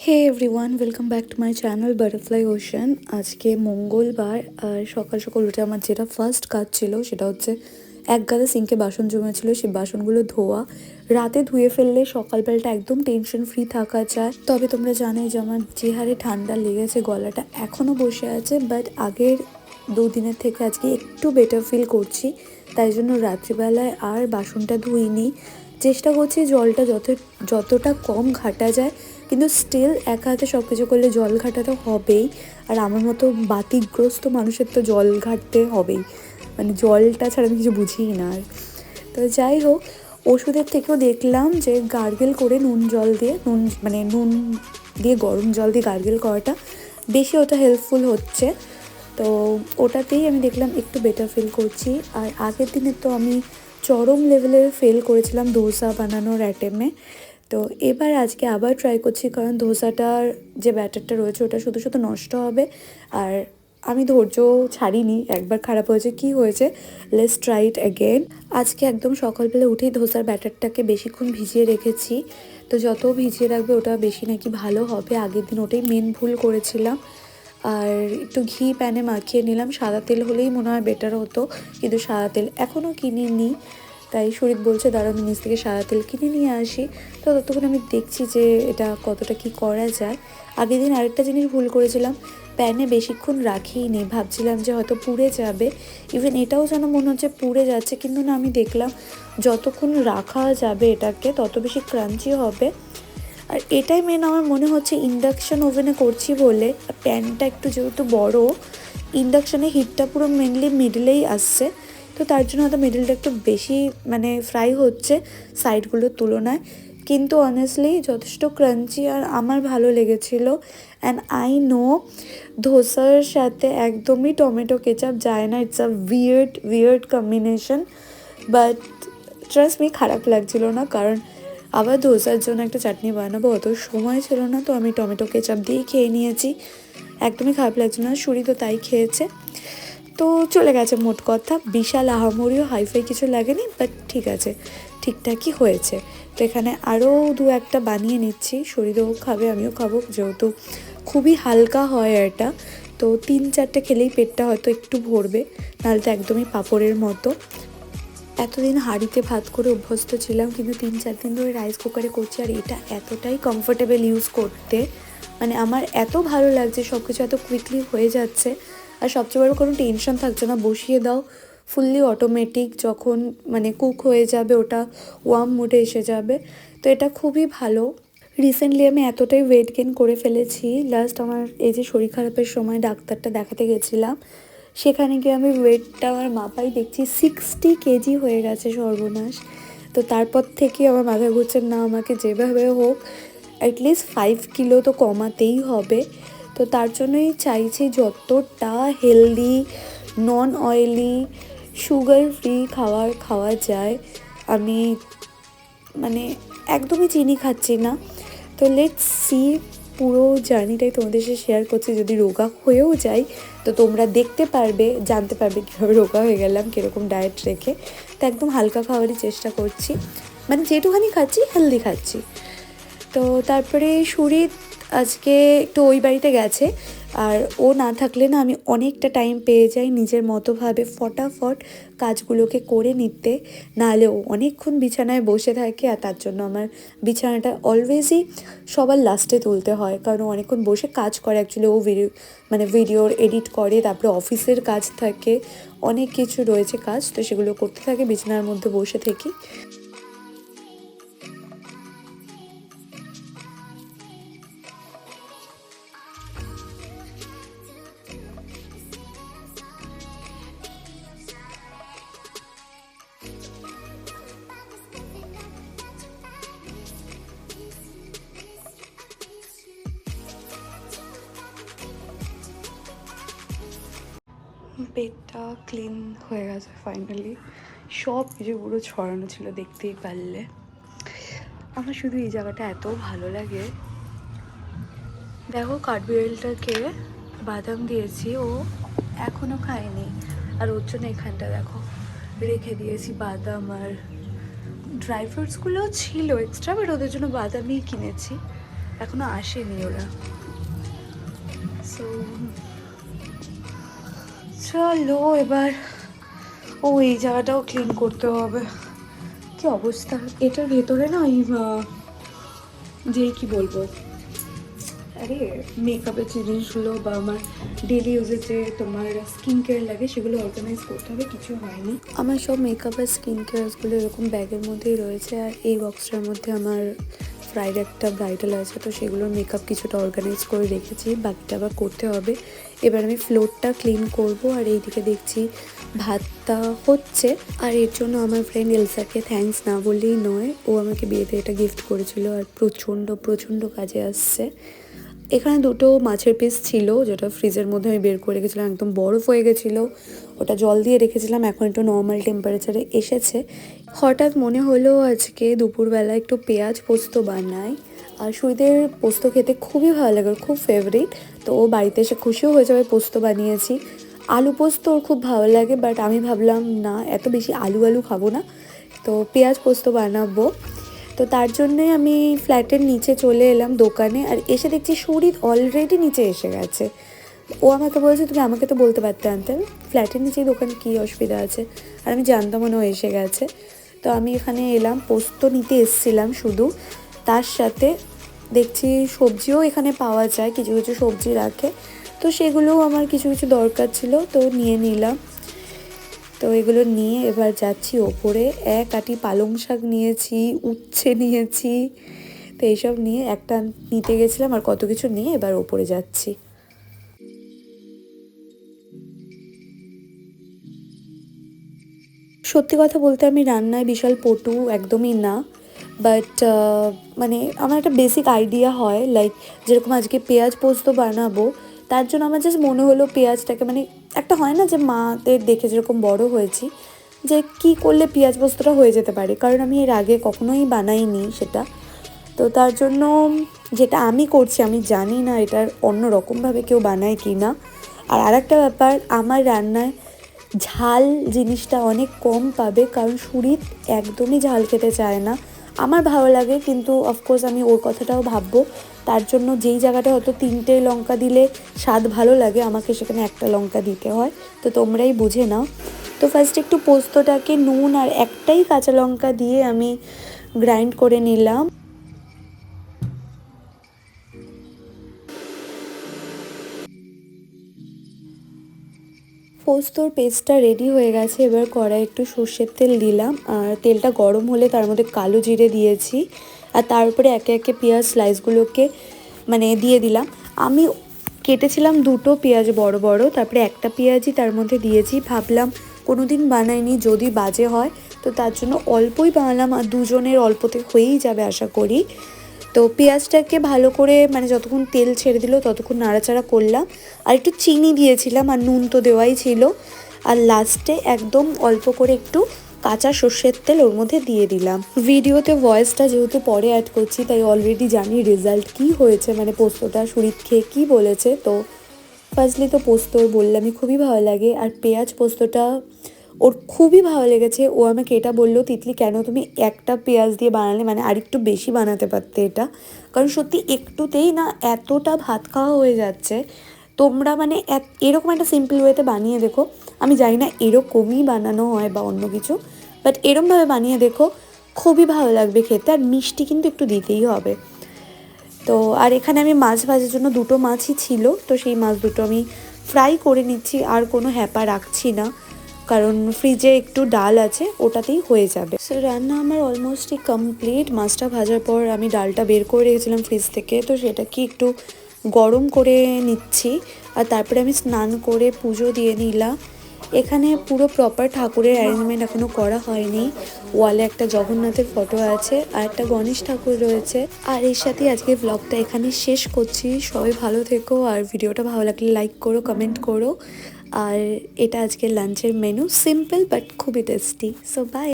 Hey everyone welcome back to my channel butterfly ocean আজকে মঙ্গলবার আর সকাল সকাল উঠে আমার যেটা ফার্স্ট কাজ ছিল সেটা হচ্ছে এক গাদা সিঙ্কে বাসন জমেছিল, সেই বাসনগুলো ধোয়া। রাতে ধুয়ে ফেললে সকালবেলাটা একদম টেনশন ফ্রি থাকা যায়। তবে তোমরা জানোই যে আমার যে হারে ঠান্ডা লেগেছে, গলাটা এখনও বসে আছে বাট আগের দুদিনের থেকে আজকে একটু বেটার ফিল করছি। তাই জন্য রাত্রিবেলায় আর বাসনটা ধুইনি। চেষ্টা করছি জলটা যত যতটা কম ঘাটা যায় কিন্তু স্টিল একা হাতে সব কিছু করলে জল ঘাটা তো হবেই। আর আমার মতো বাতিগ্রস্ত মানুষের তো জল ঘাটতে হবেই। মানে জলটা ছাড়া আমি কিছু বুঝিই না আর। তো যাই হোক, ওষুধের থেকেও দেখলাম যে গার্গেল করে নুন জল দিয়ে, নুন মানে নুন দিয়ে গরম জল দিয়ে গার্গেল করাটা বেশি ওটা হেল্পফুল হচ্ছে। তো ওটাতেই আমি দেখলাম একটু বেটার ফিল করছি। আর আগের দিনে তো আমি চরম লেভেলের ফেল করেছিলাম দোসা বানানোর অ্যাটেমে তো এবার আজকে আবার ট্রাই করছি, কারণ ধোসাটার যে ব্যাটারটা রয়েছে ওটা শুধু শুধু নষ্ট হবে। আর আমি ধৈর্য ছাড়িনি, একবার খারাপ হয়েছে, কি হয়েছে? লেস ট্রাই ইট অ্যাগেন আজকে একদম সকালবেলা উঠেই ধোসার ব্যাটারটাকে বেশিক্ষণ ভিজিয়ে রেখেছি। তো যত ভিজিয়ে রাখবে ওটা বেশি নাকি ভালো হবে। আগের দিন ওটাই মেন ভুল করেছিলাম। আর একটু ঘি প্যানে মাখিয়ে নিলাম। সাদা তেল হলেই মনে হয় বেটার হতো, কিন্তু সাদা তেল এখনও কিনে নিই তাই শরীর বলছে দাঁড়া আমি নিচ থেকে সাদা তেল কিনে নিয়ে আসি। তো ততক্ষণ আমি দেখছি যে এটা কতটা কি করা যায়। আগের দিন আরেকটা জিনিস ভুল করেছিলাম, প্যানে বেশিক্ষণ রাখিই নি ভাবছিলাম যে হয়তো পুড়ে যাবে। ইভেন এটাও যেন মনে হচ্ছে পুড়ে যাচ্ছে, কিন্তু না, আমি দেখলাম যতক্ষণ রাখা যাবে এটাকে, তত বেশি ক্রাঞ্চি হবে। আর এটাই মেন আমার মনে হচ্ছে ইন্ডাকশন ওভেনে করছি বলে প্যানটা একটু যেহেতু বড় ইন্ডাকশানে হিটটা পুরো মেনলি মিডলেই আসছে। তো তার জন্য হয়তো মিডিলটা একটু বেশি মানে ফ্রাই হচ্ছে সাইডগুলোর তুলনায়। কিন্তু অনেস্টলি যথেষ্ট ক্রাঞ্চি আর আমার ভালো লেগেছিল। অ্যান্ড আই নো ধোসার সাথে একদমই টমেটো কেচাপ যায় না। It's a weird weird combination but trust me খারাপ লাগছিল না। কারণ আবার ধোসার জন্য একটা চাটনি বানাবো, অত সময় ছিল না। তো আমি টমেটো কেচাপ দিয়েই খেয়ে নিয়েছি। একদমই খারাপ লাগছিল না। সুরি তো তাই খেয়েছে। তো চলে গেছে মোট কথা। বিশাল আহামরিও হাইফাই কিছু লাগেনি বাট ঠিক আছে, ঠিকঠাকই হয়েছে। তো এখানে আরও দু একটা বানিয়ে নিচ্ছি, শরীরও খাবে, আমিও খাব, যেহেতু খুবই হালকা হয় এটা। তো তিন চারটে খেলেই পেটটা হয়তো একটু ভরবে, নাহলে তো একদমই পাঁপড়ের মতো। এতদিন হাঁড়িতে ভাত করে অভ্যস্ত ছিলাম, কিন্তু তিন চার দিন ধরে রাইস কুকারে করছি, আর এটা এতটাই কমফোর্টেবল ইউজ করতে। মানে আমার এত ভালো লাগছে সব কিছু এত কুইকলি হয়ে যাচ্ছে আর সবচেয়ে বড় কোনো টেনশন থাকছে না, বসিয়ে দাও। ফুললি অটোমেটিক যখন মানে কুক হয়ে যাবে, ওটা ওয়ার্ম মোডে এসে যাবে। তো এটা খুবই ভালো। রিসেন্টলি আমি এতটাই ওয়েট গেন করে ফেলেছি লাস্ট আমার এই যে শরীর খারাপের সময় ডাক্তারটা দেখাতে গেছিলাম, সেখানে গিয়ে আমি ওয়েটটা আমার মাপাই দেখছি সিক্সটি কেজি হয়ে গেছে সর্বনাশ। তো তারপর থেকে আমার মাথায় ঘুরছে, না, আমাকে যেভাবে হোক অ্যাটলিস্ট ফাইভ কিলো তো কমাতেই হবে। তো তার জন্যই চাইছি যতটা healthy non oily sugar free খাবার খাওয়া যায়। আমি মানে একদমই চিনি খাচ্ছি না। তো লেটস সি পুরো জার্নিটাই তোমাদের সাথে শেয়ার করছি। যদি রোগা হয়েও যাই, তো তোমরা দেখতে পারবে, জানতে পারবে কীভাবে রোগা হয়ে গেলাম, কীরকম ডায়েট রেখে। তো একদম হালকা খাবারই চেষ্টা করছি। মানে যেটুখানি খাচ্ছি হেলদি খাচ্ছি। তো তারপরে সুরিত আজকে একটু ওই বাড়িতে গেছে, আর ও না থাকলে না আমি অনেকটা টাইম পেয়ে যাই নিজের মতোভাবে ফটাফট কাজগুলোকে করে নিতে। নাহলে ও অনেকক্ষণ বিছানায় বসে থাকে আর তার জন্য আমার বিছানাটা অলওয়েজই সবার লাস্টে তুলতে হয়। কারণ অনেকক্ষণ বসে কাজ করে অ্যাকচুয়ালি ও ভিডিও মানে ভিডিওর এডিট করে, তারপরে অফিসের কাজ থাকে, অনেক কিছু রয়েছে কাজ, তো সেগুলো করতে থাকে, বিছানার মধ্যে বসে থেকে। বেডটা ক্লিন হয়ে গেছে ফাইনালি সব কিছু পুরো ছড়ানো ছিল, দেখতেই পারলে। আমার শুধু এই জায়গাটা এত ভালো লাগে। দেখো, কাঠবিড়ালটাকে বাদাম দিয়েছি, ও এখনও খায়নি। আর ওর জন্য এখানটা দেখো, রেখে দিয়েছি বাদাম আর ড্রাই ফ্রুটসগুলোও ছিল এক্সট্রা বাট ওদের জন্য বাদামই কিনেছি। এখনও আসেনি ওরা। সো চলো এবার। ও, এই জায়গাটাও ক্লিন করতে হবে। কি অবস্থা? এটার ভেতরে না ওই যেই কি বলব? আরে মেকআপের জিনিসগুলো বা আমার ডেলি ইউজে যে তোমার স্কিন কেয়ার লাগে, সেগুলো অর্গানাইজ করতে হবে, কিছু হয়নি। আমার সব মেকআপ আর স্কিন কেয়ারসগুলো এরকম ব্যাগের মধ্যেই রয়েছে, আর এই বক্সটার মধ্যে আমার ফ্রাইড একটা ব্রাইডাল আছে, তো সেগুলোর মেকআপ কিছুটা অর্গানাইজ করে রেখেছি, বাকিটা আবার করতে হবে। এবার আমি ফ্লোরটা ক্লিন করব আর এইদিকে দেখছি ভাতটা হচ্ছে। আর এর জন্য আমার ফ্রেন্ড এলসাকে থ্যাংকস না বললেই নয়, ও আমাকে বিয়েতে এটা গিফট করেছিল আর প্রচণ্ড প্রচণ্ড কাজে আসছে। এখানে দুটো মাছের পিস ছিল, যেটা ফ্রিজের মধ্যে আমি বের করে রেখেছিলাম, একদম বরফ হয়ে গেছিল। ওটা জল দিয়ে রেখেছিলাম, এখন একটু নর্মাল টেম্পারেচারে এসেছে। হঠাৎ মনে হলো আজকে দুপুরবেলা একটু পেঁয়াজ পোস্ত বানাই। আর সুইদের পোস্ত খেতে খুবই ভালো লাগে খুব ফেভারিট তো ও বাড়িতে এসে খুশিও হয়ে যাবে পোস্ত বানিয়েছি। আলু পোস্ত ওর খুব ভালো লাগে বাট আমি ভাবলাম, না, এত বেশি আলু আলু খাব না। তো পেঁয়াজ পোস্ত বানাবো। তো তার জন্যই আমি ফ্ল্যাটের নিচে চলে এলাম দোকানে আর এসে দেখছি সুরিত অলরেডি নিচে এসে গেছে। ও আমাকে বলছে, তুমি আমাকে তো বলতে পারতে আনতে ফ্ল্যাটের নিচেই দোকানে কী অসুবিধা আছে? আর আমি জানতাম মনে ও এসে গেছে। তো আমি এখানে এলাম, পোস্ত নিতে এসছিলাম শুধু। তার সাথে দেখছি সবজিও এখানে পাওয়া যায়, কিছু কিছু সবজি রাখে। তো সেগুলোও আমার কিছু কিছু দরকার ছিল, তো নিয়ে নিলাম। তো এগুলো নিয়ে এবার যাচ্ছি ওপরে। এক আটি পালং শাক নিয়েছি, উচ্ছে নিয়েছি। তো এইসব নিয়ে একটা নিতে গেছিলাম আর কত কিছু নিয়ে এবার ওপরে যাচ্ছি। সত্যি কথা বলতে আমি রান্নায় বিশাল পটু একদমই না। বাট মানে আমার একটা বেসিক আইডিয়া হয় লাইক যেরকম আজকে পেঁয়াজ পোস্ত বানাবো, তার জন্য আমার জাস্ট মনে হলো পেঁয়াজটাকে মানে একটা হয় না যে মাদের দেখে যেরকম বড় হয়েছি যে কি করলে পেঁয়াজ পোস্তটা হয়ে যেতে পারে। কারণ আমি এর আগে কখনোই বানাইনি সেটা। তো তার জন্য যেটা আমি করছি, আমি জানি না এটার অন্য রকমভাবে কেউ বানায় কি না। আর আরেকটা ব্যাপার, আমার রান্নায় ঝাল জিনিসটা অনেক কম পাবে কারণ সুরিত একদমই ঝাল খেতে চায় না। আমার ভালো লাগে কিন্তু অফকোর্স আমি ওর কথাটাও ভাববো। তার জন্য যেই জায়গাটা হয়তো তিনটে লঙ্কা দিলে স্বাদ ভালো লাগে, আমাকে সেখানে একটা লঙ্কা দিতে হয়। তো তোমরাই বুঝে নাও। তো ফার্স্ট একটু পোস্তটাকে নুন আর একটাই কাঁচা লঙ্কা দিয়ে আমি গ্রাইন্ড করে নিলাম। পোস্তর পেস্টটা রেডি হয়ে গেছে, এবার কড়াই একটু সর্ষের তেল দিলাম। আর তেলটা গরম হলে তার মধ্যে কালো জিরে দিয়েছি। আর তার উপরে একে একে পেঁয়াজ স্লাইসগুলোকে মানে দিয়ে দিলাম। আমি কেটেছিলাম দুটো পেঁয়াজ বড় বড়, তারপরে একটা পেঁয়াজই তার মধ্যে দিয়েছি। ভাবলাম কোনো দিন বানাইনি, যদি বাজে হয়, তো তার জন্য অল্পই বানালাম আর দুজনের অল্পতে হয়েই যাবে আশা করি। তো পেঁয়াজটাকে ভালো করে মানে যতক্ষণ তেল ছেড়ে দিল ততক্ষণ নাড়াচাড়া করলাম। আর একটু চিনি দিয়েছিলাম আর নুন তো দেওয়াই ছিল। আর লাস্টে একদম অল্প করে একটু কাঁচা সর্ষের তেল ওর মধ্যে দিয়ে দিলাম। ভিডিওতে ভয়েসটা যেহেতু পরে অ্যাড করছি, তাই অলরেডি জানি রেজাল্ট কি হয়েছে মানে পোস্তটা সুরিত খেয়ে কী বলেছে। তো ফার্স্টলি তো পোস্ত ওর আমি খুবই ভালো লাগে, আর পেঁয়াজ পোস্তটা ওর খুবই ভালো লেগেছে। ও আমাকে এটা বলল, তিতলি, কেন তুমি একটা পেঁয়াজ দিয়ে বানালে? মানে আরেকটু বেশি বানাতে পারতে এটা। কারণ সত্যি একটুতেই না এতটা ভাত খাওয়া হয়ে যাচ্ছে। তোমরা মানে এরকম একটা সিম্পল ওয়েতে বানিয়ে দেখো। আমি জানি না এরকমই বানানো হয় বা অন্য কিছু বাট এরমভাবে বানিয়ে দেখো, খুবই ভালো লাগবে খেতে আর মিষ্টি কিন্তু একটু দিতেই হবে। তো আর এখানে আমি মাছ ভাজার জন্য দুটো মাছই ছিল, তো সেই মাছ দুটো আমি ফ্রাই করে নিচ্ছি, আর কোনো হ্যাপা রাখছি না, কারণ ফ্রিজে একটু ডাল আছে, ওটাতেই হয়ে যাবে। সো রান্না আমার অলমোস্টই কমপ্লিট মাছটা ভাজার পর আমি ডালটা বের করে রেখেছিলাম ফ্রিজ থেকে, তো সেটা কি একটু গরম করে নিচ্ছি, আর তারপরে আমি স্নান করে পুজো দিয়ে নিলাম। এখানে পুরো প্রপার ঠাকুরের অ্যারেঞ্জমেন্ট এখনও করা হয়নি। ওয়ালে একটা জগন্নাথের ফটো আছে আর একটা গণেশ ঠাকুর রয়েছে। আর এর সাথে আজকে ব্লগটা এখানে শেষ করছি। সবাই ভালো থেকো আর ভিডিওটা ভালো লাগলে লাইক করো কমেন্ট করো। আর এটা আজকে লাঞ্চের মেনু সিম্পল বাট খুবই টেস্টি সো বাই